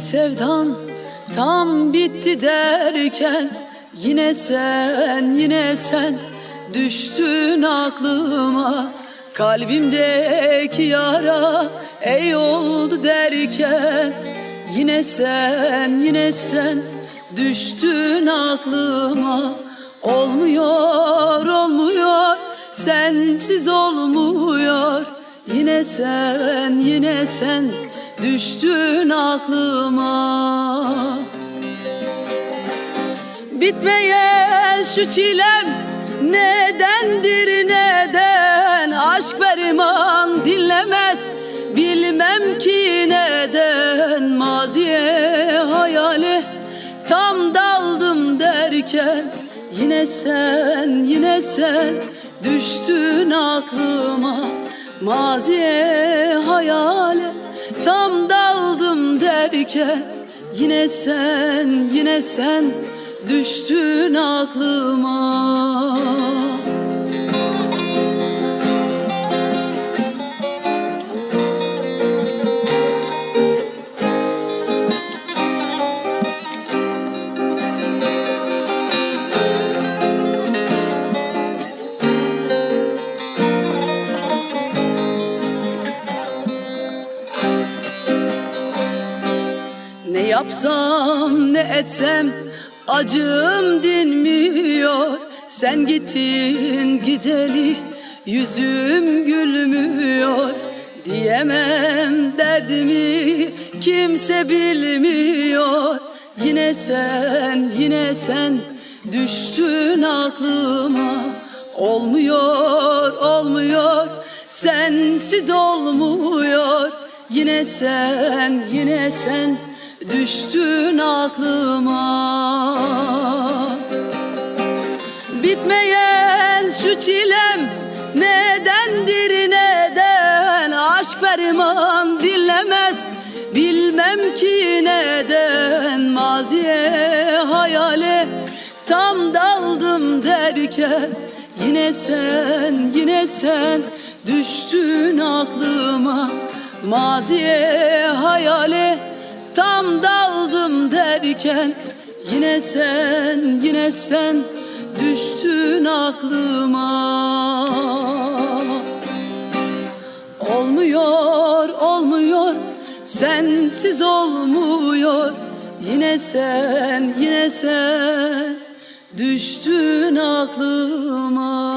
sevdan tam bitti derken Yine sen, yine sen düştün aklıma. Kalbimdeki yara ey oldu derken Yine sen, yine sen düştün aklıma. Olmuyor, olmuyor, sensiz olmuyor. Yine sen, yine sen düştün aklıma. Bitmeyen şu çilem nedendir neden? Aşk ferman dinlemez. Bilmem ki neden. Maziye hayale tam daldım derken Yine sen yine sen. Düştün aklıma. Maziye hayale tam daldım derken Yine sen yine sen düştün aklıma yapsam ne etsem acım dinmiyor. Sen gittin gideli yüzüm gülmüyor. Diyemem derdimi kimse bilmiyor. Yine sen yine sen düştün aklıma. Olmuyor olmuyor sensiz olmuyor. Yine sen, yine sen düştün aklıma. Bitmeyen şu çilem nedendir neden? Aşk ferman dinlemez. Bilmem ki neden. Maziye hayale tam daldım derken Yine sen, yine sen düştün aklıma. Maziye hayale tam daldım derken Yine sen, yine sen düştün aklıma. Olmuyor, olmuyor, sensiz olmuyor. Yine sen, yine sen düştün aklıma